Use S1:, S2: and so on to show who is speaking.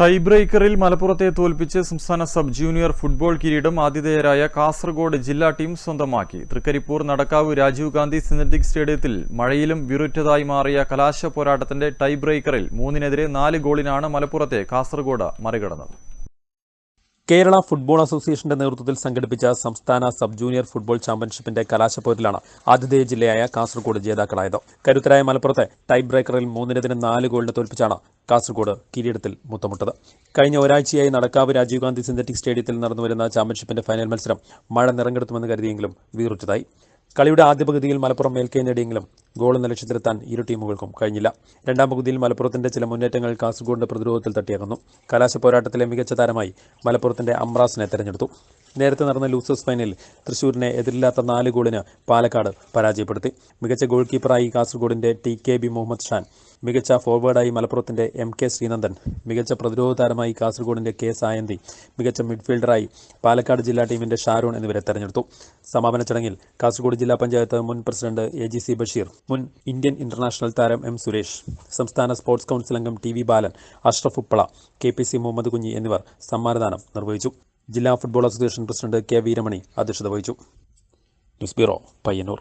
S1: Tie ബ്രേക്കറിൽ മലപ്പുറത്തെ തോൽപ്പിച്ച് സംസ്ഥാന സബ് ജൂനിയർ ഫുട്ബോൾ കിരീടം ആതിഥേയരായ കാസർഗോഡ് ജില്ലാ ടീം സ്വന്തമാക്കി. തൃക്കരിപ്പൂർ നടക്കാവ് രാജീവ് ഗാന്ധി സിന്തറ്റിക് സ്റ്റേഡിയത്തിൽ മഴയിലും വിറുറ്റതായി മാറിയ കലാശ പോരാട്ടത്തിന്റെ ടൈ ബ്രേക്കറിൽ മൂന്നിനെതിരെ നാല് ഗോളിനാണ് മലപ്പുറത്തെ കാസർഗോഡ് മറികടന്നത്.
S2: കേരള ഫുട്ബോൾ അസോസിയേഷന്റെ നേതൃത്വത്തിൽ സംഘടിപ്പിച്ച സംസ്ഥാന സബ് ജൂനിയർ ഫുട്ബോൾ ചാമ്പ്യൻഷിപ്പിന്റെ കലാശപ്പോരിലാണ് ആതിഥേയ ജില്ലയായ കാസർഗോഡ് ജേതാക്കളായത്. കരുത്തരായ മലപ്പുറത്തെ ടൈ ബ്രേക്കറിൽ മൂന്നിനെതിരെ നാല് ഗോളിന് തോൽപ്പിച്ചാണ് കാസർഗോഡ് കിരീടത്തിൽ മുത്തമുട്ടത്. കഴിഞ്ഞ ഒരാഴ്ചയായി നടക്കാവ് രാജീവ് ഗാന്ധി സിന്തറ്റിക് സ്റ്റേഡിയത്തിൽ നടന്നുവരുന്ന ചാമ്പ്യൻഷിപ്പിന്റെ ഫൈനൽ മത്സരം മഴ നിറങ്കെടുത്തുമെന്ന് കരുതിയെങ്കിലും വീറുറ്റതായി കളിയുടെ ആദ്യ പകുതിയിൽ മലപ്പുറം മേൽക്കൈ നേടിയെങ്കിലും ഗോൾ എന്ന ലക്ഷ്യത്തിലെത്താൻ ഇരു ടീമുകൾക്കും കഴിഞ്ഞില്ല. രണ്ടാം പകുതിയിൽ മലപ്പുറത്തിന്റെ ചില മുന്നേറ്റങ്ങൾ കാസർഗോഡിന്റെ പ്രതിരോധത്തിൽ തട്ടിയകന്നു കലാശ പോരാട്ടത്തിലെ മികച്ച താരമായി മലപ്പുറത്തിന്റെ അമ്രാസിനെ തെരഞ്ഞെടുത്തു. നേരത്തെ നടന്ന ലൂസേഴ്സ് ഫൈനലിൽ തൃശ്ശൂരിനെ എതിരില്ലാത്ത നാല് ഗോളിന് പാലക്കാട് പരാജയപ്പെടുത്തി. മികച്ച ഗോൾ കീപ്പറായി കാസർഗോഡിന്റെ T K B Muhammad Shan മികച്ച ഫോർവേഡായി മലപ്പുറത്തിന്റെ എം കെ ശ്രീനന്ദൻ മികച്ച പ്രതിരോധ താരമായി കാസർഗോഡിന്റെ കെ സായന്തി മികച്ച മിഡ്ഫീൽഡറായി പാലക്കാട് ജില്ലാ ടീമിന്റെ ഷാരൂൺ എന്നിവരെ തെരഞ്ഞെടുത്തു. സമാപന ചടങ്ങിൽ കാസർഗോഡ് ജില്ലാ പഞ്ചായത്ത് മുൻ president A G C Basheer മുൻ ഇന്ത്യൻ ഇന്റർനാഷണൽ താരം എം സുരേഷ് സംസ്ഥാന സ്പോർട്സ് കൗൺസിൽ അംഗം T V Balan Ashraf Uppala K P C Muhammad Kunhi എന്നിവർ സമ്മാനദാനം നിർവഹിച്ചു. ജില്ലാ football association president K Veeramani അധ്യക്ഷത വഹിച്ചു. News bureau Payyanur.